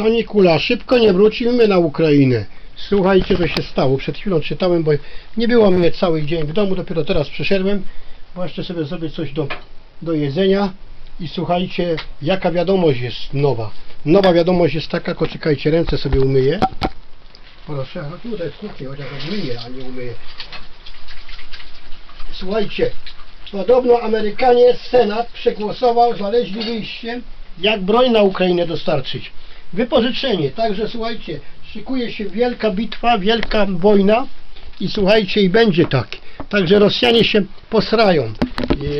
Sanikula, szybko nie wrócimy na Ukrainę. Słuchajcie, co się stało. Przed chwilą czytałem, bo nie było mnie cały dzień w domu, dopiero teraz przyszedłem. Właśnie sobie zrobić coś do, do jedzenia. I słuchajcie, jaka wiadomość jest nowa. Nowa wiadomość jest taka, poczekajcie, ręce sobie umyję. Proszę, no tutaj w kuchni, chociaż umyję, a nie umyję. Słuchajcie, podobno Amerykanie, Senat przegłosował, znaleźli wyjście, jak broń na Ukrainę dostarczyć. Wypożyczenie, także słuchajcie, szykuje się wielka bitwa, wielka wojna i słuchajcie, i będzie tak. Także Rosjanie się posrają,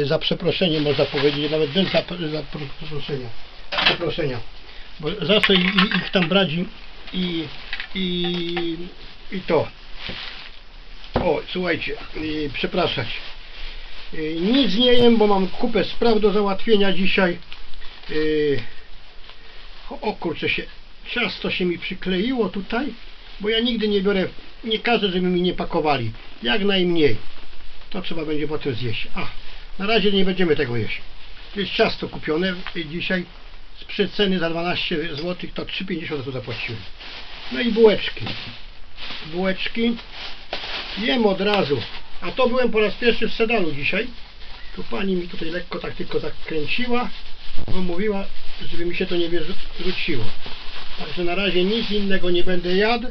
e, za przeproszenie można powiedzieć, nawet bez za, za przeproszenia. przeproszenia. Bo zawsze i- i- ich tam brać i, i, i, i to. O, słuchajcie, yy, przepraszać. Yy, nic nie jem, bo mam kupę spraw do załatwienia dzisiaj. O, kurczę się, ciasto się mi przykleiło tutaj, bo ja nigdy nie biorę, nie każę, żeby mi nie pakowali. Jak najmniej. To trzeba będzie potem zjeść. A, na razie nie będziemy tego jeść. To jest ciasto kupione dzisiaj z przeceny za 12 zł, to 3,50 za to zapłaciłem. No i bułeczki. Bułeczki. Jem od razu. A to byłem po raz pierwszy w sedalu dzisiaj. Tu pani mi tutaj lekko tak tylko zakręciła, bo mówiła, żeby mi się to nie wyrzuciło. Także na razie nic innego nie będę jadł.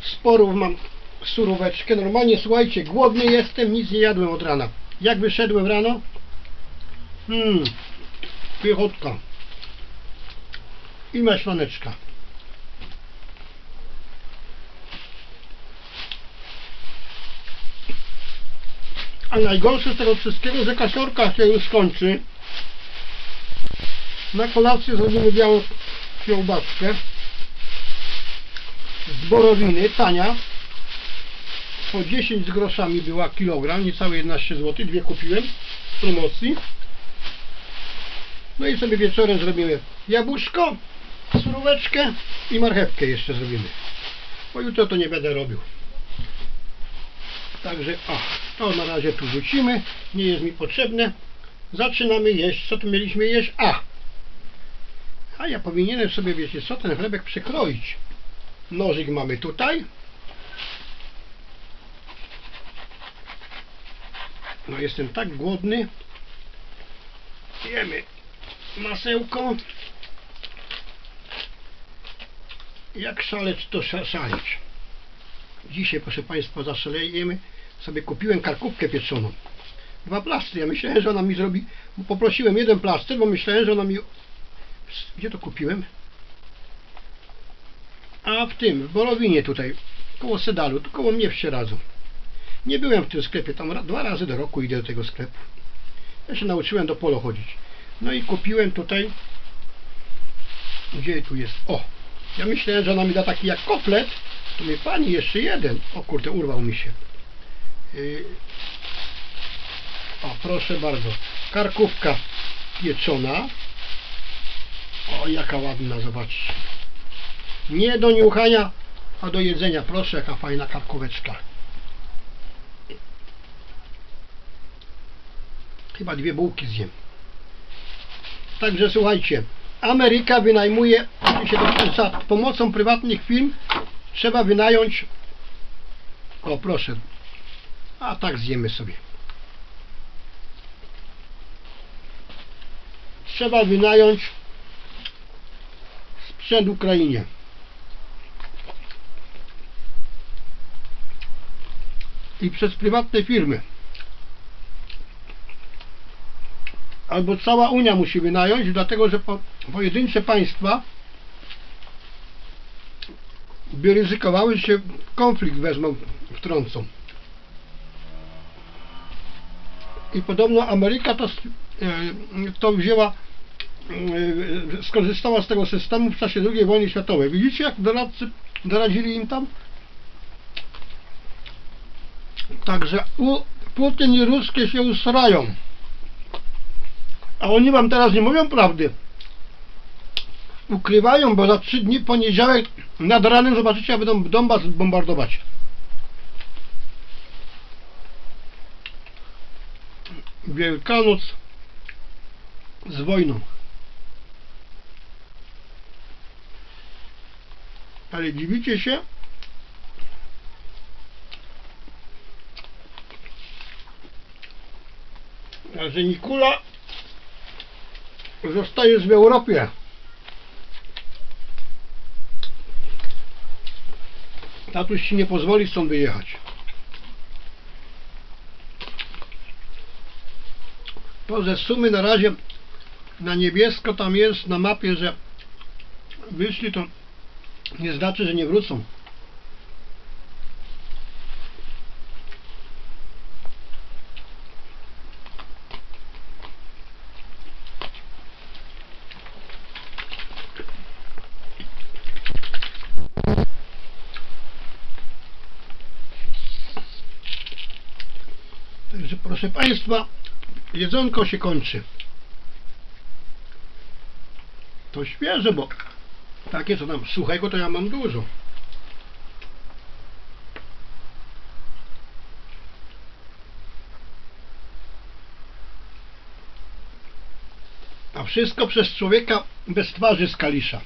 Sporów mam suróweczkę. Normalnie słuchajcie, głodny jestem, nic nie jadłem od rana. Jak wyszedłem rano? Hmm, piechotka i maślaneczka. A najgorsze z tego wszystkiego, że kasiorka się już kończy. Na kolację zrobimy białą kiełbaskę z borowiny, tania. Po 10 z groszami była kilogram, niecałe 11 zł, dwie kupiłem w promocji. No i sobie wieczorem zrobimy jabłuszko, suróweczkę i marchewkę jeszcze zrobimy. Bo jutro to nie będę robił. Także, o, to na razie tu rzucimy. Nie jest mi potrzebne. Zaczynamy jeść. Co tu mieliśmy jeść? A! A ja powinienem sobie, wiecie co, ten chlebek przekroić. Nożyk mamy tutaj. No jestem tak głodny. Jemy masełko. Jak szaleć, to sza- szaleć. Dzisiaj, proszę Państwa, zaszalejemy. Sobie kupiłem karkówkę pieczoną. Dwa plastry. Ja myślałem, że ona mi zrobi. Poprosiłem jeden plaster, bo myślałem, że ona mi. Gdzie to kupiłem? A w tym, w Borowinie tutaj, koło Sedalu, tu koło mnie w Sieradzu. Nie byłem w tym sklepie, tam dwa razy do roku idę do tego sklepu. Ja się nauczyłem do polo chodzić. No i kupiłem tutaj. Gdzie tu jest? O! Ja myślałem, że ona mi da taki jak kotlet. To mi pani jeszcze jeden. O kurde, urwał mi się. Yy. O, proszę bardzo. Karkówka pieczona. Jaka ładna, zobaczcie. Nie do niuchania, a do jedzenia. Proszę, jaka fajna karkóweczka. Chyba dwie bułki zjem. Także słuchajcie, Ameryka wynajmuje, się pomocą prywatnych firm trzeba wynająć, o proszę, a tak zjemy sobie. Trzeba wynająć sprzęt Ukrainie. I przez prywatne firmy. albo cała Unia musi wynająć, dlatego że po, pojedyncze państwa by ryzykowały, się konflikt wezmą, wtrącą. I podobno Ameryka to, e, to wzięła, skorzystała z tego systemu w czasie II wojny światowej. Widzicie, jak doradcy doradzili im tam? Także u, Putin i ruskie się usrają. A oni wam teraz nie mówią prawdy. Ukrywają, bo za trzy dni poniedziałek nad ranem zobaczycie, jak będą Donbas bombardować. Wielkanoc z wojną. Ale dziwicie się? że Nikula zostaje w Europie. Tatuś ci nie pozwoli stąd wyjechać. To ze sumy na razie na niebiesko tam jest na mapie, że wyszli to nie znaczy, że nie wrócą. Także proszę Państwa, jedzonko się kończy. To świeże, bo takie co tam suchego to ja mam dużo. A wszystko przez człowieka bez twarzy z kalisza.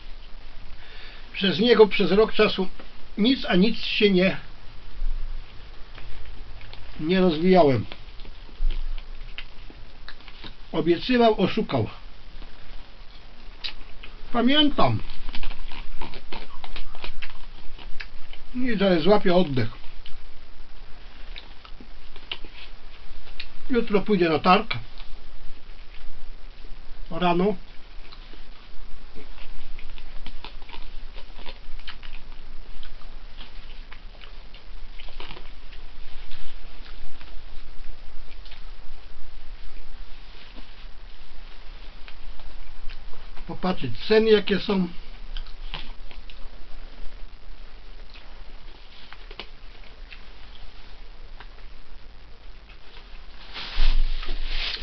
Przez niego przez rok czasu nic a nic się nie nie rozwijałem. Obiecywał, oszukał. Pamiętam. I zaraz złapię oddech. Jutro pójdzie na targ. Rano. Popatrzeć ceny jakie są.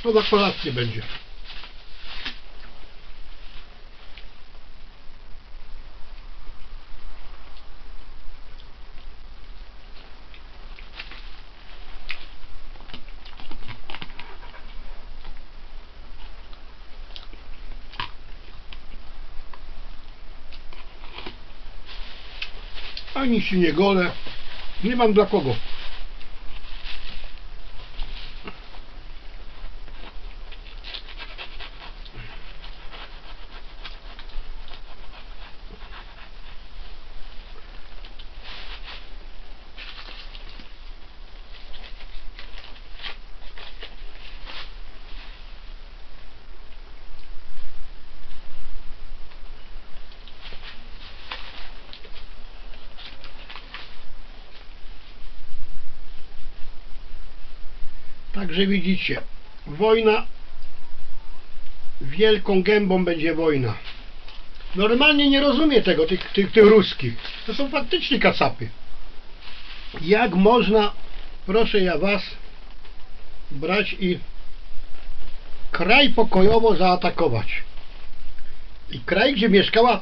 To na kolację będzie. Ani się nie golę. Nie mam dla kogo. Także widzicie, wojna wielką gębą będzie wojna. Normalnie nie rozumie tego, tych, tych, tych ruskich. To są faktycznie kacapy. Jak można, proszę ja was, brać i kraj pokojowo zaatakować. I kraj, gdzie mieszkała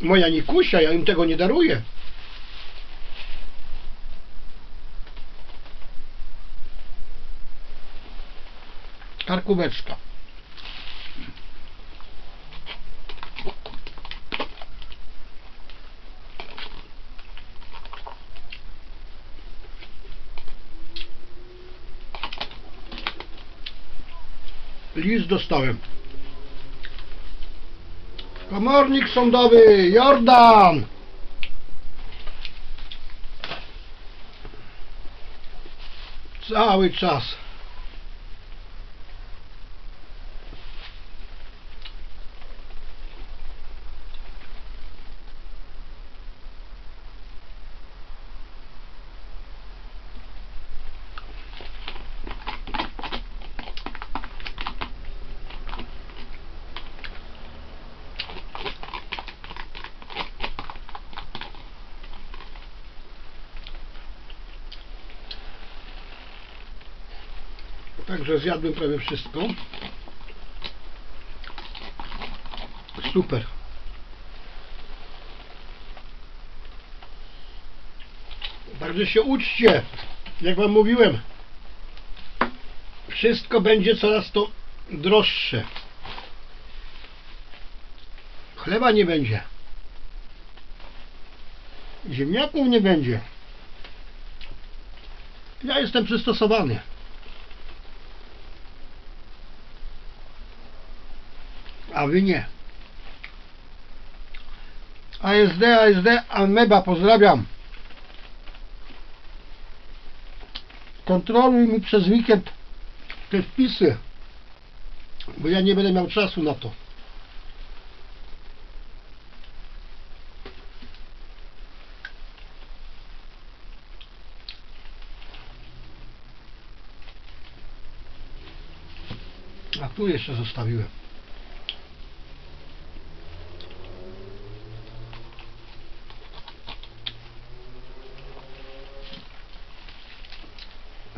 moja Nikusia, ja im tego nie daruję. Karkóweczka. List dostałem. Komornik sądowy, Jordan! Cały czas. Także zjadłem prawie wszystko. Super. Także się uczcie. Jak wam mówiłem. Wszystko będzie coraz to droższe. Chleba nie będzie. Ziemniaków nie będzie. Ja jestem przystosowany. A wy nie. ASD, ASD, Ameba, pozdrawiam. Kontroluj mi przez weekend te wpisy, bo ja nie będę miał czasu na to. A tu jeszcze zostawiłem.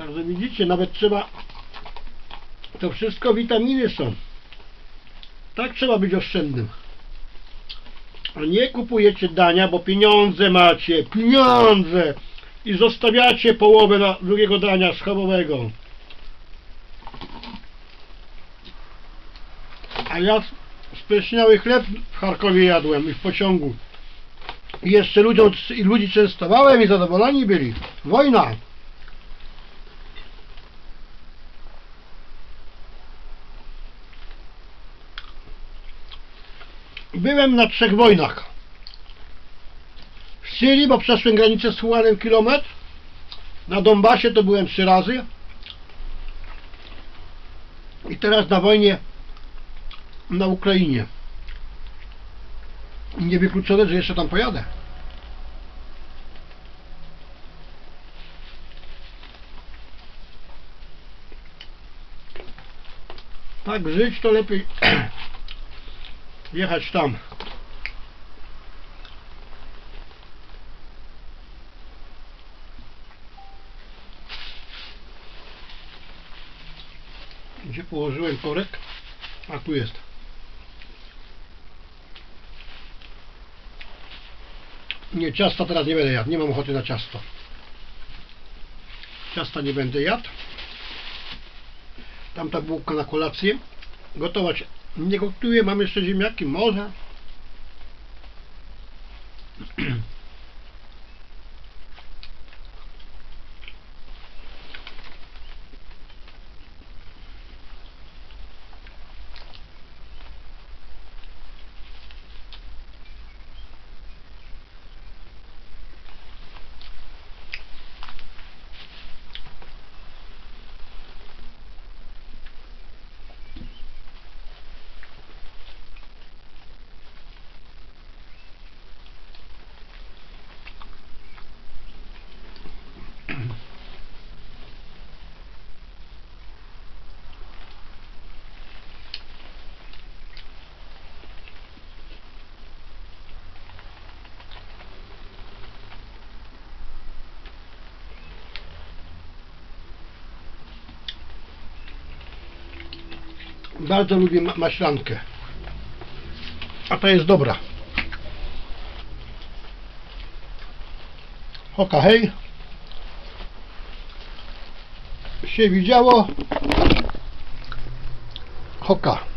Także widzicie, nawet trzeba to wszystko witaminy są. Tak trzeba być oszczędnym. Nie kupujecie dania, bo pieniądze macie, pieniądze i zostawiacie połowę na drugiego dania schabowego. A ja spleśniały chleb w Charkowie jadłem i w pociągu. I jeszcze ludziom, i ludzi częstowałem i zadowoleni byli. Wojna. Byłem na trzech wojnach. W Syrii, bo przeszłem granicę z Huanem kilometr. Na Donbasie to byłem trzy razy. I teraz na wojnie na Ukrainie. I niewykluczone, że jeszcze tam pojadę. Tak żyć to lepiej jechać tam. Gdzie położyłem korek? A tu jest. Nie, ciasta teraz nie będę jadł. Nie mam ochoty na ciasto. Ciasta nie będę jadł. Tamta bułka na kolację. Gotować nie gotuję. Mam jeszcze ziemniaki. Może. Bardzo lubię ma maślankę. A ta jest dobra. Oka, hej. Się widziało. Hoka.